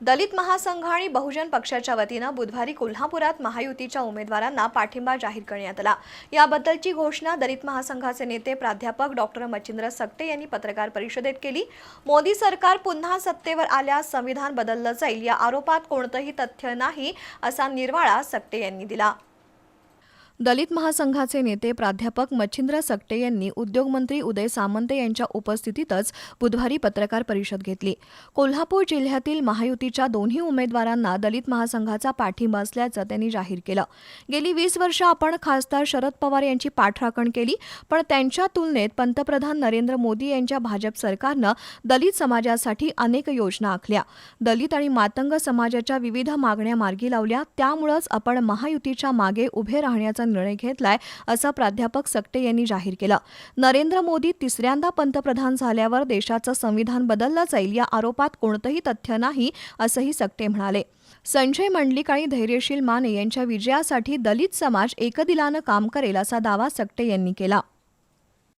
दलित महासंघ आणि बहुजन पक्षाच्या वतीनं बुधवारी कोल्हापुरात महायुतीच्या उमेदवारांना पाठिंबा जाहीर करण्यात आला. याबद्दलची घोषणा दलित महासंघाचे नेते प्राध्यापक डॉक्टर मच्छिंद्र सकटे यांनी पत्रकार परिषदेत केली. मोदी सरकार पुन्हा सत्तेवर आल्यास संविधान बदललं जाईल या आरोपात कोणतंही तथ्य नाही असा निर्वाळा सकटे यांनी दिला. दलित महासंघाचे नेते प्राध्यापक मच्छिंद्र सकटे यांनी उद्योगमंत्री उदय सामंत यांच्या उपस्थितीतच बुधवारी पत्रकार परिषद घेतली. कोल्हापूर जिल्ह्यातील महायुतीच्या दोन्ही उमेदवारांना दलित महासंघाचा पाठिंबा असल्याचं त्यांनी जाहीर केलं. गेली वीस वर्ष आपण खासदार शरद पवार यांची पाठराखण केली पण त्यांच्या तुलनेत पंतप्रधान नरेंद्र मोदी यांच्या भाजप सरकारनं दलित समाजासाठी अनेक योजना आखल्या. दलित आणि मातंग समाजाच्या विविध मागण्या मार्गी लावल्या त्यामुळंच आपण महायुतीच्या मागे उभे राहण्याचा निर्णय घेतलाय असं प्राध्यापक सकटे यांनी जाहीर केलं. नरेंद्र मोदी तिसऱ्यांदा पंतप्रधान झाल्यावर देशाचं संविधान बदललं जाईल या आरोपात कोणतंही तथ्य नाही असंही सकटे म्हणाले. संजय मंडलिक आणि धैर्यशील माने यांच्या विजयासाठी दलित समाज एकदिलानं काम करेल असा दावा सकटे यांनी केला.